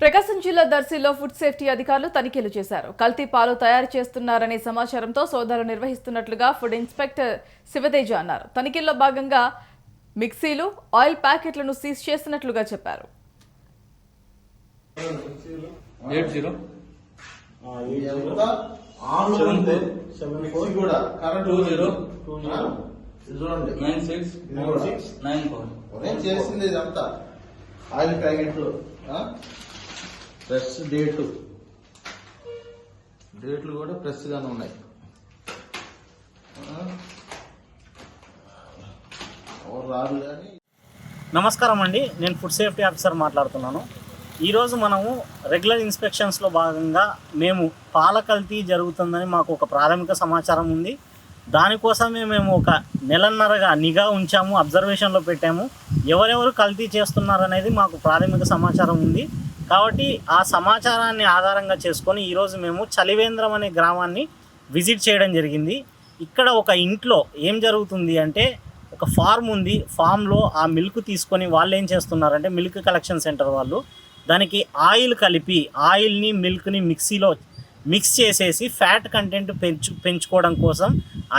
ప్రకాశం జిల్లా దర్శిలో food safety అధికారులు తనిఖీలు చేశారు. కల్తీ పాలు తయారు చేస్తున్నారనే సమాచారంతో సోదాలు నిర్వహిస్తున్నట్లుగా ఫుడ్ ఇన్స్పెక్టర్ శివతేజ అన్నారు. తనిఖీల్లో భాగంగా మిక్సీలు ఆయిల్ ప్యాకెట్లను సీజ్ చేసినట్లుగా చెప్పారు. చేసింది ఇదంతా. ఆయిల్ ప్యాకెట్లు ప్రెస్ డేటు డేట్లు కూడా ప్రెస్ గానే ఉన్నాయి రాదు కానీ. నమస్కారం అండి. నేను ఫుడ్ సేఫ్టీ ఆఫీసర్ మాట్లాడుతున్నాను. ఈరోజు మనము రెగ్యులర్ ఇన్స్పెక్షన్స్లో భాగంగా మేము పాల కల్తీ జరుగుతుందని మాకు ఒక ప్రాథమిక సమాచారం ఉంది. దానికోసమే మేము ఒక నెలన్నరగా నిఘా ఉంచాము అబ్జర్వేషన్లో పెట్టాము. ఎవరెవరు కల్తీ చేస్తున్నారనేది మాకు ప్రాథమిక సమాచారం ఉంది. కాబట్టి ఆ సమాచారాన్ని ఆధారంగా చేసుకొని ఈరోజు మేము చలివేంద్రం అనే గ్రామాన్ని విజిట్ చేయడం జరిగింది. ఇక్కడ ఒక ఇంట్లో ఏం జరుగుతుంది అంటే ఒక ఫార్మ్ ఉంది. ఫామ్లో ఆ మిల్క్ తీసుకొని వాళ్ళు ఏం చేస్తున్నారంటే మిల్క్ కలెక్షన్ సెంటర్ వాళ్ళు దానికి ఆయిల్ కలిపి ఆయిల్ని మిల్క్ని మిక్సీలో మిక్స్ చేసేసి ఫ్యాట్ కంటెంట్ పెంచు పెంచుకోవడం కోసం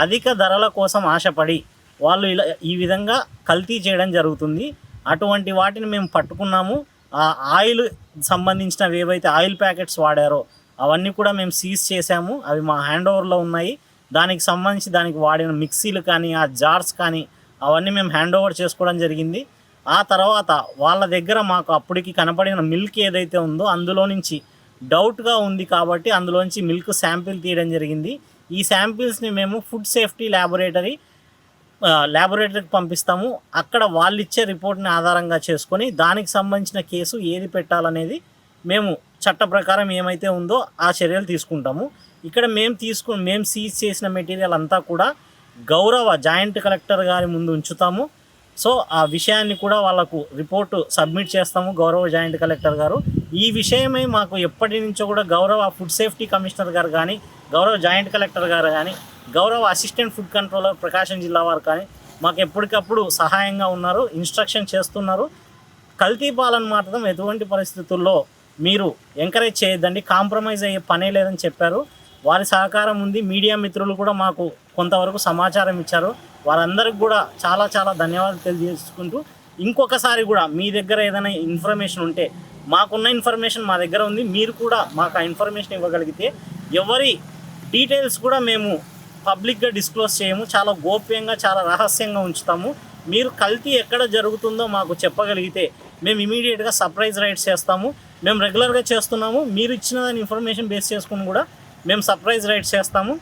అధిక ధరల కోసం ఆశపడి వాళ్ళు ఇలా ఈ విధంగా కల్తీ చేయడం జరుగుతుంది. అటువంటి వాటిని మేము పట్టుకున్నాము. ఆ ఆయిల్ సంబంధించినవి ఏవైతే ఆయిల్ ప్యాకెట్స్ వాడారో అవన్నీ కూడా మేము సీజ్ చేశాము. అవి మా హ్యాండ్ ఓవర్లో ఉన్నాయి. దానికి సంబంధించి దానికి వాడిన మిక్సీలు కానీ ఆ జార్స్ కానీ అవన్నీ మేము హ్యాండ్ ఓవర్ చేసుకోవడం జరిగింది. ఆ తర్వాత వాళ్ళ దగ్గర మాకు అప్పటికి కనపడిన మిల్క్ ఏదైతే ఉందో అందులో నుంచి డౌట్గా ఉంది కాబట్టి అందులోంచి మిల్క్ శాంపిల్ తీయడం జరిగింది. ఈ శాంపిల్స్ని మేము ఫుడ్ సేఫ్టీ ల్యాబొరేటరీ ల్యాబొరేటరీకి పంపిస్తాము. అక్కడ వాళ్ళు ఇచ్చే రిపోర్ట్ని ఆధారంగా చేసుకొని దానికి సంబంధించిన కేసు ఏది పెట్టాలనేది మేము చట్ట ప్రకారం ఏమైతే ఉందో ఆ చర్యలు తీసుకుంటాము. ఇక్కడ మేము తీసుకు మేము సీజ్ చేసిన మెటీరియల్ అంతా కూడా గౌరవ జాయింట్ కలెక్టర్ గారి ముందు ఉంచుతాము. సో ఆ విషయాన్ని కూడా వాళ్ళకు రిపోర్టు సబ్మిట్ చేస్తాము గౌరవ జాయింట్ కలెక్టర్ గారు. ఈ విషయమై మాకు ఎప్పటి నుంచో కూడా గౌరవ ఫుడ్ సేఫ్టీ కమిషనర్ గారు కానీ గౌరవ జాయింట్ కలెక్టర్ గారు కానీ గౌరవ అసిస్టెంట్ ఫుడ్ కంట్రోలర్ ప్రకాశం జిల్లా వారు కానీ మాకు ఎప్పటికప్పుడు సహాయంగా ఉన్నారు ఇన్స్ట్రక్షన్ చేస్తున్నారు. కల్తీ పాలన మాత్రం ఎటువంటి పరిస్థితుల్లో మీరు ఎంకరేజ్ చేయొద్దండి కాంప్రమైజ్ అయ్యే పనే లేదని చెప్పారు. వారి సహకారం ఉంది మీడియా మిత్రులు కూడా మాకు కొంతవరకు సమాచారం ఇచ్చారు. వారందరికి కూడా చాలా చాలా ధన్యవాదాలు తెలియజేసుకుంటూ ఇంకొకసారి కూడా మీ దగ్గర ఏదైనా ఇన్ఫర్మేషన్ ఉంటే మాకున్న ఇన్ఫర్మేషన్ మా దగ్గర ఉంది. మీరు కూడా మాకు ఆ ఇన్ఫర్మేషన్ ఇవ్వగలిగితే ఎవరి డీటెయిల్స్ కూడా మేము పబ్లిక్గా డిస్క్లోజ్ చేయము చాలా గోప్యంగా చాలా రహస్యంగా ఉంచుతాము. మీరు కల్తీ ఎక్కడ జరుగుతుందో మాకు చెప్పగలిగితే మేము ఇమీడియట్గా సర్ప్రైజ్ రైడ్స్ చేస్తాము. మేము రెగ్యులర్గా చేస్తున్నాము. మీరు ఇచ్చిన దాని ఇన్ఫర్మేషన్ బేస్ చేసుకుని కూడా మేము సర్ప్రైజ్ రైడ్స్ చేస్తాము.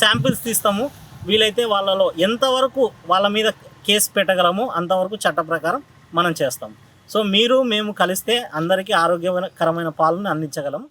శాంపిల్స్ తీస్తాము. వీలైతే వాళ్ళలో ఎంతవరకు వాళ్ళ మీద కేసు పెట్టగలమో అంతవరకు చట్ట ప్రకారం మనం చేస్తాం. సో మీరు మేము కలిస్తే అందరికీ ఆరోగ్యకరమైన పాలను అందించగలము